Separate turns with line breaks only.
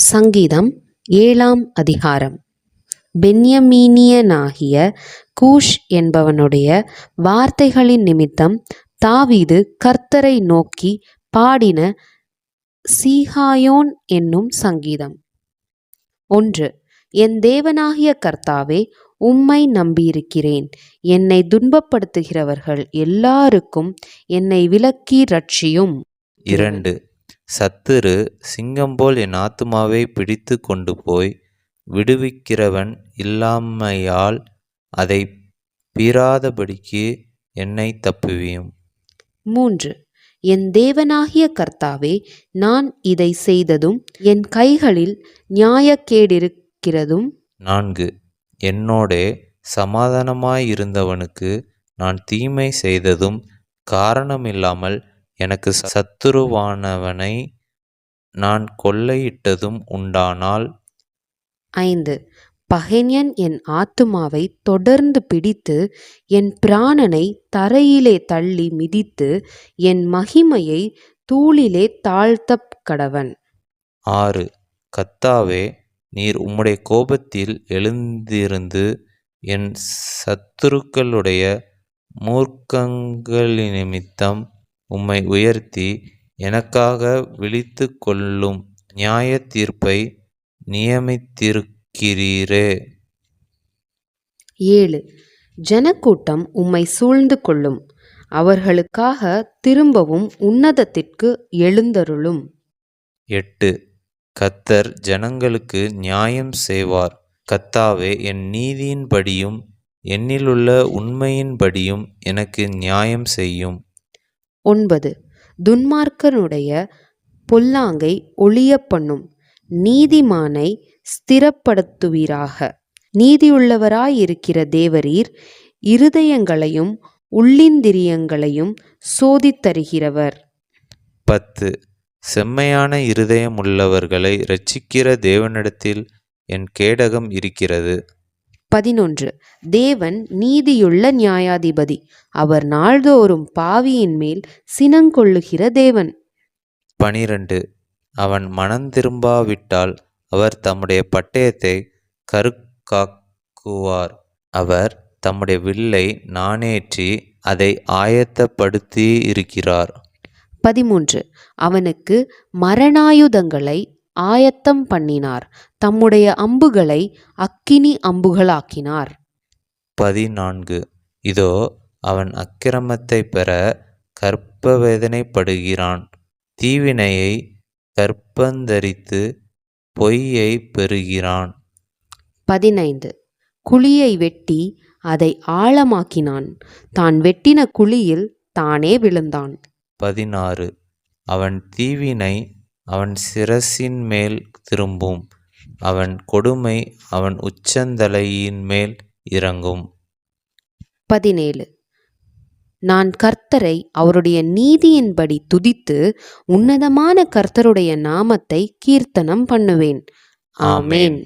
சங்கீதம் ஏழாம் அதிகாரம். பென்யமீனியனாகிய கூஷ் என்பவனுடைய வார்த்தைகளின் நிமித்தம் தாவீது கர்த்தரை நோக்கி பாடின சீகாயோன் என்னும் சங்கீதம். ஒன்று என் தேவனாகிய கர்த்தாவே உம்மை நம்பியிருக்கிறேன். என்னை துன்பப்படுத்துகிறவர்கள் எல்லாருக்கும் என்னை விலக்கி ரட்சியும்
இரண்டு சத்துரு சிங்கம் போல் என் ஆத்துமாவை பிடித்து கொண்டு போய் விடுவிக்கிறவன் இல்லாமையால் அதை பீறாதபடிக்கு என்னை தப்புவியும்.
மூன்று. என் தேவனாகிய கர்த்தாவே நான் இதை செய்ததும் என் கைகளில் நியாயக்கேடிருக்கிறதும்.
நான்கு. என்னோடே சமாதானமாயிருந்தவனுக்கு நான் தீமை செய்ததும் காரணமில்லாமல் எனக்கு சத்துருவானவனை நான் கொள்ளையிட்டதும் உண்டானால்?
ஐந்து. பகைஞன் என் ஆத்துமாவை தொடர்ந்து பிடித்து என் பிராணனை தரையிலே தள்ளி மிதித்து என் மகிமையை தூளிலே தாழ்த்தப் கடவன்.
ஆறு. கத்தாவே நீர் உம்முடைய கோபத்தில் எழுந்திருந்து என் சத்துருக்களுடைய மூர்க்கங்களினிமித்தம் உம்மை உயர்த்தி எனக்காக விழித்து கொள்ளும் நியாய தீர்ப்பை நியமித்திருக்கிறீரே.
ஏழு ஜனக்கூட்டம் உம்மை சூழ்ந்து கொள்ளும். அவர்களுக்காக திரும்பவும் உன்னதத்திற்கு எழுந்தருளும்.
எட்டு கத்தர் ஜனங்களுக்கு நியாயம் செய்வார். கத்தாவே என் நீதியின்படியும் என்னிலுள்ள உண்மையின்படியும் எனக்கு நியாயம் செய்யும்.
ஒன்பது. துன்மார்க்கனுடைய பொல்லாங்கை ஒளிய பண்ணும் நீதிமானை ஸ்திரப்படுத்துவீராக. நீதியுள்ளவராயிருக்கிற தேவரீர் இருதயங்களையும் உள்ளிந்திரியங்களையும் சோதித்தருகிறவர்.
பத்து. செம்மையான இருதயமுள்ளவர்களை ரட்சிக்கிற தேவனிடத்தில் என் கேடகம் இருக்கிறது.
பதினொன்று. தேவன் நீதியுள்ள நியாயாதிபதி. அவர் நாள்தோறும் பாவியின் மேல் சினங்கொள்ளுகிற தேவன்.
பனிரெண்டு. அவன் மனந்திரும்பாவிட்டால் அவர் தம்முடைய பட்டயத்தை கருக்காக்குவார். அவர் தம்முடைய வில்லை நாணேற்றி அதை ஆயத்தப்படுத்தி இருக்கிறார்
பதிமூன்று. அவனுக்கு மரணாயுதங்களை ஆயத்தம் பண்ணினார். தம்முடைய அம்புகளை அக்கினி அம்புகளாக்கினார்.
பதினான்கு. இதோ அவன் அக்கிரமத்தை பெற கற்பவேதனைப்படுகிறான். தீவினையை கற்பந்தரித்து பொய்யை பெறுகிறான்.
பதினைந்து. குழியை வெட்டி அதை ஆழமாக்கினான். தான் வெட்டின குழியில் தானே விழுந்தான்.
பதினாறு. அவன் தீவினை அவன் சிரசின் மேல் திரும்பும். அவன் கொடுமை அவன் உச்சந்தலையின் மேல் இறங்கும்.
பதினேழு. நான் கர்த்தரை அவருடைய நீதியின்படி துதித்து உன்னதமான கர்த்தருடைய நாமத்தை கீர்த்தனம் பண்ணுவேன். ஆமென்.